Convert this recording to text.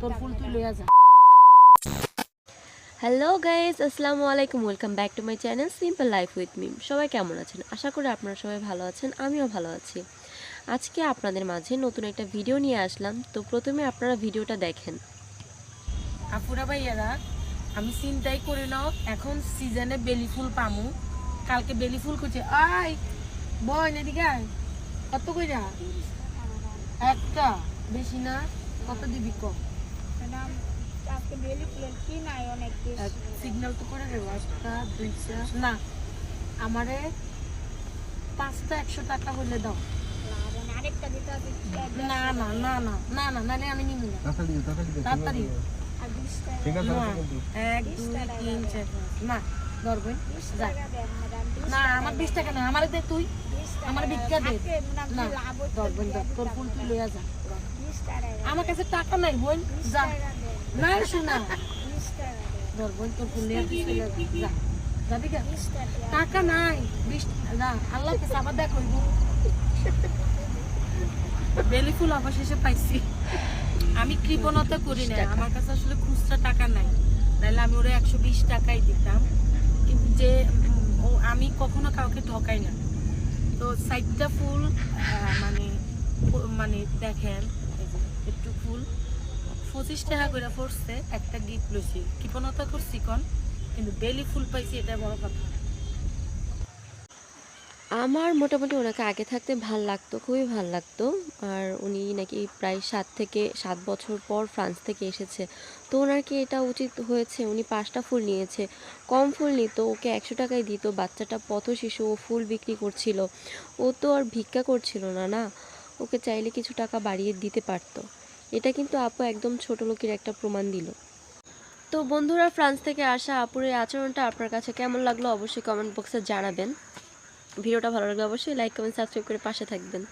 তোর ফুল তুই লইয়া যা। হ্যালো গাইজ আসসালামু আলাইকুম welcome back to my channel simple life with Mim সবাই কেমন আছেন? আশা করি আপনারা সবাই ভালো আছেন আমিও ভালো আছি। আজকে আপনাদের মাঝে নতুন একটা ভিডিও নিয়ে আসলাম। তো প্রথমে আপনারা ভিডিওটা দেখেন। আপুরা ভাইয়ারা আমি চিন্তাই করে নাও এখন সিজনে বেলি ফুল পামু। কালকে বেলি ফুল করছে আই বয় না এদিকে আয়। কত কইরা? একটা। বেশি না? কত দিবি কম ম্যাডাম, আজকে বেলি ফুলের কি নাই অনেক সিগন্যাল তো করে দেবো একটা দুইটা। না আমারে পাঁচটা একশো টাকা হলে দাও। না। আরেকটা দিতে হবে, এক না না না না না নাহলে আমি নিব না। তাড়াতাড়ি এক দুই তিন চার না ধরবেন না আমার বিশ টাকা না আমার দে তুই। আমার ভিক্ষা দে। না হইতো, ধরবেন তোর ফুল তুই লইয়া যা। আমার কাছে টাকা নাই বোন যা। না শোনা ধর বোন তোর ফুল লইয়া যা। যা যাবি কে টাকা নাই বিশ যা আল্লাহ কাছে আবার দেখ হইব বেলি ফুল অবশেষে পাইছি। আমি কৃপণতা করি না আমার কাছে আসলে খুচরা টাকা নাই। নাহলে আমি ওরা একশো বিশ টাকাই দিতাম। যে আমি কখনো কাউকে ঠকাই না। সাইডটা ফুল মানে মানে দেখেন একটু ফুল। পঁচিশ টাকা করে পড়ছে, একটা গিফট লইছি। কৃপণতা করছি, কন? কিন্তু বেলি ফুল পাইছি, এটা বড় কথা। আমার মোটামুটি ওনাকে আগে থাকতে ভালো লাগতো, খুবই ভালো লাগতো। আর উনি নাকি প্রায় সাত থেকে সাত বছর পর ফ্রান্স থেকে এসেছে। তো ওনার কি এটা উচিত হয়েছে? উনি পাঁচটা ফুল নিয়েছে। কম ফুল নিত, ওকে একশো টাকায় দিত। বাচ্চাটা পথ শিশু, ও ফুল বিক্রি করছিল। ও তো আর ভিক্ষা করছিল না না? ওকে চাইলে কিছু টাকা বাড়িয়ে দিতে পারতো। এটা কিন্তু আপু একদম ছোট লোকের একটা প্রমাণ দিল। তো বন্ধুরা, ফ্রান্স থেকে আসা আপুর এই আচরণটা আপনার কাছে কেমন লাগল অবশ্যই কমেন্ট বক্সে জানাবেন। ভিডিওটা ভালো লাগলে অবশ্যই লাইক কমেন্ট সাবস্ক্রাইব করে পাশে থাকবেন।